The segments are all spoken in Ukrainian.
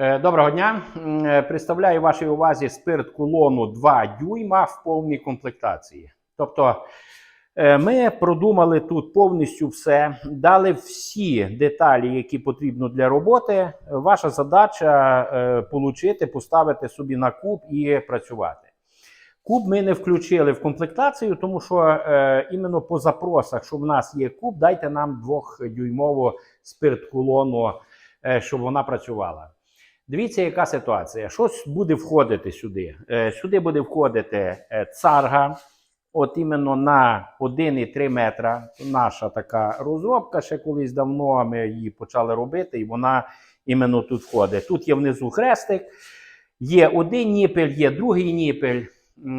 Е, Доброго дня. Е, Представляю вашій увазі спирт колону 2 дюйма в повній комплектації. Тобто е, ми продумали тут повністю все, дали всі деталі, які потрібно для роботи. Ваша задача получити, поставити собі на куб і працювати. Куб ми не включили в комплектацію, тому що іменно по запросах, що в нас є куб, дайте нам двохдюймову спирт-колону, е, щоб вона працювала. Дивіться, яка ситуація. Щось буде входити сюди. Е, сюди буде входити е, царга, от іменно на 1,3 метра. Наша така розробка, ще колись давно ми її почали робити, і вона іменно тут входить. Тут є внизу хрестик, є один ніпель, є другий ніпель.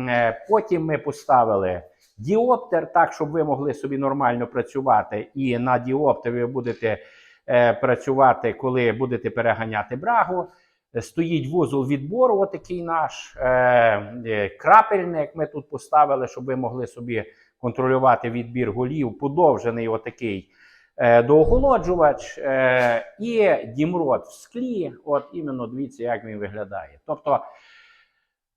Е, Потім ми поставили діоптер, так, щоб ви могли собі нормально працювати. І на діоптері ви будете працювати, коли будете переганяти брагу. Е, Стоїть вузол відбору, отакий наш е, е, крапельник. Ми тут поставили, щоб ви могли собі контролювати відбір голів. Подовжений отакий е, доохолоджувач е, і дімрот в склі. От іменно дивіться, як він виглядає. Тобто е,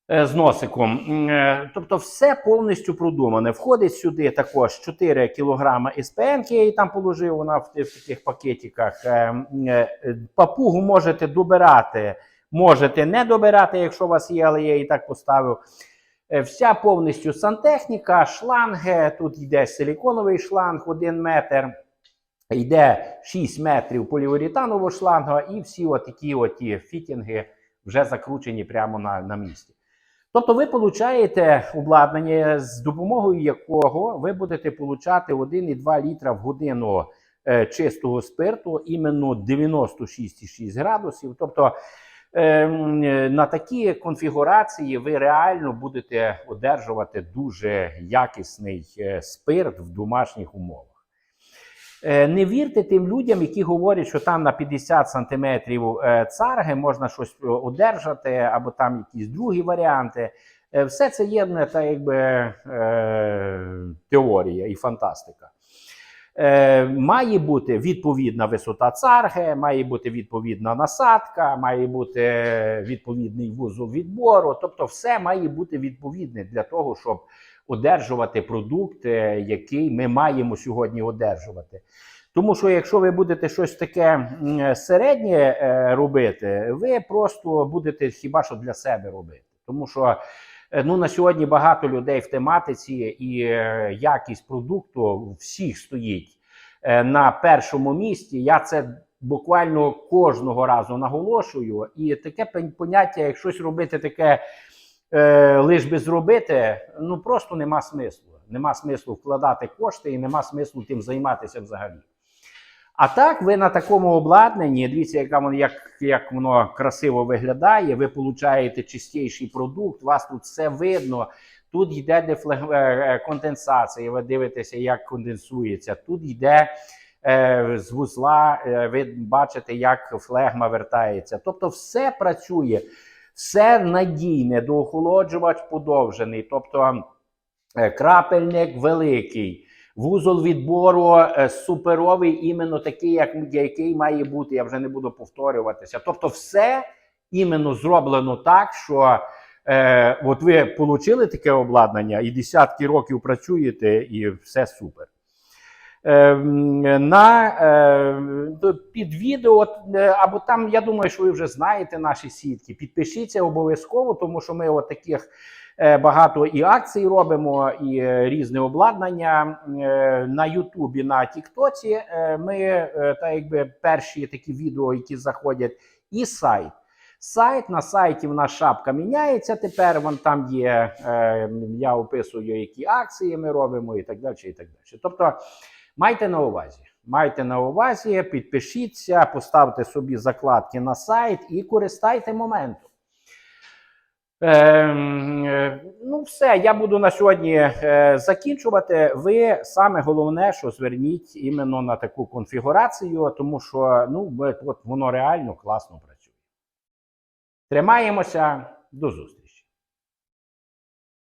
з носиком. Е, Тобто, все повністю продумане. Входить сюди також 4 кг СПН, я там положив, вона в, в таких пакетиках. Е, е, е, Папугу можете добирати, можете не добирати, якщо у вас є, але я її так поставив. Е, Вся повністю сантехніка, шланги. Тут йде силіконовий шланг 1 метр. Йде 6 метрів поліуретанового шланга, і всі отакі оті фітінги вже закручені прямо на, на місці. Тобто ви получаєте обладнання, з допомогою якого ви будете получати 1,2 літра в годину е, чистого спирту, іменно 96,6 градусів. Тобто е, е, на такі конфігурації ви реально будете одержувати дуже якісний е, спирт в домашніх умовах. Е, Не вірте тим людям, які говорять, що там на 50 сантиметрів е, царги можна щось е, одержати, або там якісь другі варіанти. Все це є не та якби теорія і фантастика. Має бути відповідна висота царги, має бути відповідна насадка, має бути відповідний вузол відбору. Тобто, все має бути відповідне для того, щоб одержувати продукт, який ми маємо сьогодні одержувати. Тому що якщо ви будете щось таке середнє е, робити, ви просто будете хіба що для себе робити. Тому що е, ну, на сьогодні багато людей в тематиці, і е, якість продукту всіх стоїть на першому місці. Я це буквально кожного разу наголошую. І таке пон- поняття, як щось робити таке е, лиш би зробити, ну просто нема смислу. Нема смислу вкладати кошти і нема смислу тим займатися взагалі. А так, ви на такому обладнанні, дивіться, яка воно, як, як воно красиво виглядає, ви получаєте чистіший продукт, вас тут все видно. Тут йде дефлег- е, е, конденсація, ви дивитеся, як конденсується. Тут йде е, з вузла, е, ви бачите, як флегма вертається. Тобто, все працює, все надійне, доохолоджувач подовжений, тобто е, крапельник великий. Вузол відбору е, суперовий, іменно такий, як який має бути. Я вже не буду повторюватися. Тобто, все іменно зроблено так, що е, от ви отримали таке обладнання і десятки років працюєте, і все супер. Е, м, на, е, під відео, е, або там, я думаю, що ви вже знаєте наші сітки. Підпишіться обов'язково, тому що ми таких е, багато і акцій робимо, і е, різне обладнання на Ютубі, на Тіктоці. Ми е, та якби перші такі відео, які заходять, і сайт. Сайт на сайті в нас шапка міняється тепер. Вон там є. Е, я описую, які акції ми робимо, і так далі. І так далі. Тобто, майте на увазі. Майте на увазі, підпишіться, поставте собі закладки на сайт і користайте моментом. Ем, е, ну, все, я буду на сьогодні е, закінчувати. Ви саме головне, що зверніть іменно на таку конфігурацію, тому що ну, от воно реально класно працює. Тримаємося, до зустрічі.